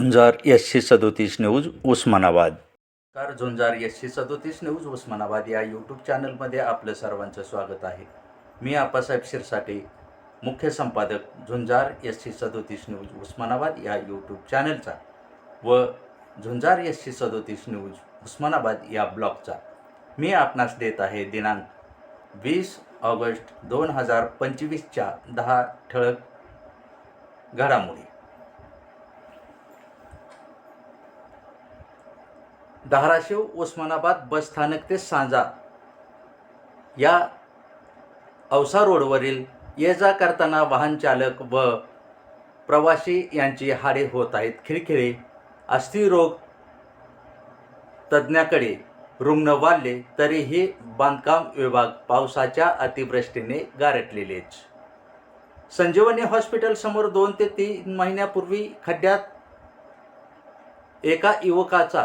झुंजार एसशे सदोतीस न्यूज उस्मानाबाद. कार झुंजार एसशे सदोतीस न्यूज उस्मानाबाद या यूट्यूब चॅनलमध्ये आपलं सर्वांचं स्वागत आहे. मी आप्पासाहेब शिरसाटे मुख्य संपादक झुंजार एसशे सदोतीस न्यूज उस्मानाबाद या यूट्यूब चॅनलचा व झुंजार एसशे सदोतीस न्यूज उस्मानाबाद या ब्लॉगचा. मी आपणास देत आहे दिनांक वीस ऑगस्ट दोन हजार पंचवीसच्या दहा ठळक घडामोडी. धाराशिव उस्मानाबाद बसस्थानक ते सांजा या औसा रोडवरील ये जा करताना वाहन चालक व प्रवासी यांची हाडे होत आहेत. खिळखिळे अस्थिरोग तज्ज्ञाकडे रुग्ण वाढले तरीही बांधकाम विभाग पावसाच्या अतिवृष्टीने गारटलेलेच संजीवनी हॉस्पिटलसमोर दोन ते तीन महिन्यापूर्वी खड्ड्यात एका युवकाचा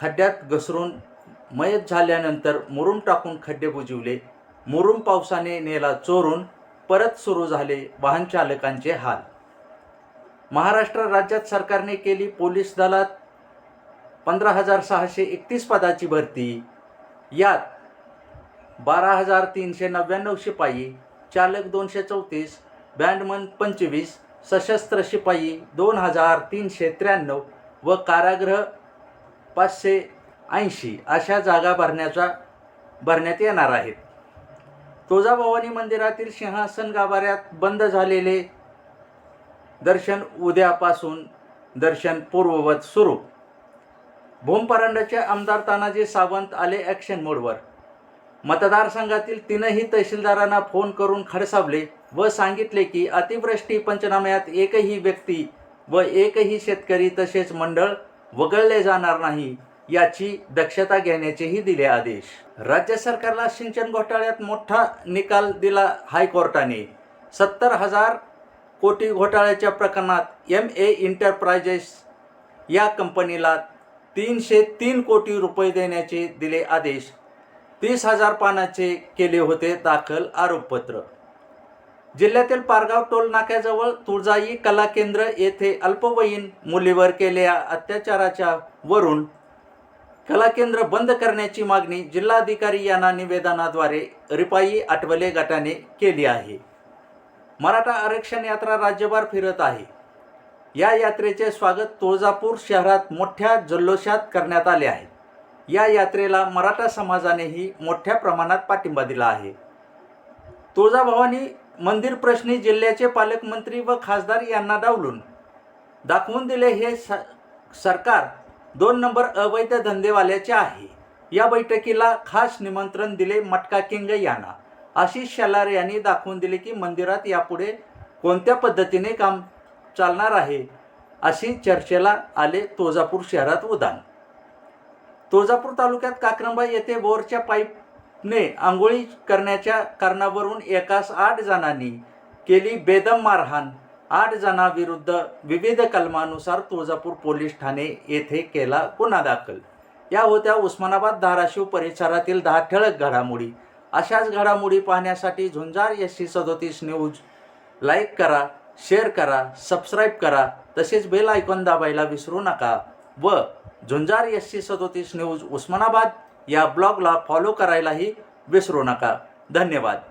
खड्ड्यात घसरून मयत झाल्यानंतर मुरुम टाकून खड्डे बुजवले. मुरुम पावसाने नेला चोरून परत सुरू झाले वाहन चालकांचे हाल. महाराष्ट्र राज्यात सरकारने केली पोलीस दलात पंधरा हजार सहाशे एकतीस पदाची भरती. यात बारा हजार तीनशे नव्याण्णव शिपाई चालक दोनशे चौतीस बँडमन पंचवीस सशस्त्र शिपाई दोन हजार तीनशे त्र्याण्णव व कारागृह पाचशे ऐंशी अशा जागा भरण्याचा भरण्यात येणार आहेत. तुळजाभवानी मंदिरातील सिंहासन गाभाऱ्यात बंद झालेले दर्शन उद्यापासून दर्शन पूर्ववत सुरू. भूमपरांडाचे आमदार तानाजी सावंत आले ॲक्शन मोडवर मतदारसंघातील तीनही तहसीलदारांना फोन करून खडसावले व सांगितले की अतिवृष्टी पंचनाम्यात एकही व्यक्ती व एकही शेतकरी तसेच मंडळ वगळले जाणार नाही याची दक्षता घेण्याचेही दिले आदेश. राज्य सरकारला सिंचन घोटाळ्यात मोठा निकाल दिला हायकोर्टाने. सत्तर हजार कोटी घोटाळ्याच्या प्रकरणात एम ए इंटरप्रायजेस या कंपनीला तीनशे तीन कोटी रुपये देण्याचे दिले आदेश. तीस हजार पानाचे केले होते दाखल आरोपपत्र. जिल्ह्यातील पारगाव टोल नाक्याजवळ तुळजाई कला केंद्र येथे अल्पवयीन मुलीवर केलेल्या अत्याचाराच्या वरून कला केंद्र बंद करण्याची मागणी जिल्हाधिकारी यांना निवेदनाद्वारे रिपाई आठवले गटाने केली आहे. मराठा आरक्षण यात्रा राज्यभर फिरत आहे. या यात्रेचे स्वागत तुळजापूर शहरात मोठ्या जल्लोषात करण्यात आले आहे. या यात्रेला मराठा समाजानेही मोठ्या प्रमाणात पाठिंबा दिला आहे. तुळजाभवानी मंदिर प्रश्नी जिल्ह्याचे पालकमंत्री व खासदार यांना डावलून. दाखवून दिले हे स सरकार दोन नंबर अवैध धंदेवाल्याचे आहे. या बैठकीला खास निमंत्रण दिले मटका किंग यांना. आशिष शेलार यांनी दाखवून दिले की मंदिरात यापुढे कोणत्या पद्धतीने काम चालणार आहे अशी चर्चेला आले तुळजापूर शहरात उदान तुळजापूर तालुक्यात काक्रंबा येथे बोरच्या ने आंघोळी करण्याच्या कारणावरून एकास आठ जणांनी केली बेदम मारहाण. आठ जणांविरुद्ध विविध कलमानुसार तुळजापूर पोलीस ठाणे येथे केला गुन्हा दाखल. या होत्या उस्मानाबाद धाराशिव परिसरातील दहा ठळक घडामोडी. अशाच घडामोडी पाहण्यासाठी झुंजार एस सी सदोतीस न्यूज. लाईक करा शेअर करा सबस्क्राईब करा तसेच बेल आयकॉन दाबायला विसरू नका. व झुंजार एस सी सदोतीस न्यूज उस्मानाबाद या ब्लॉगला फॉलो करायलाही विसरू नका. धन्यवाद.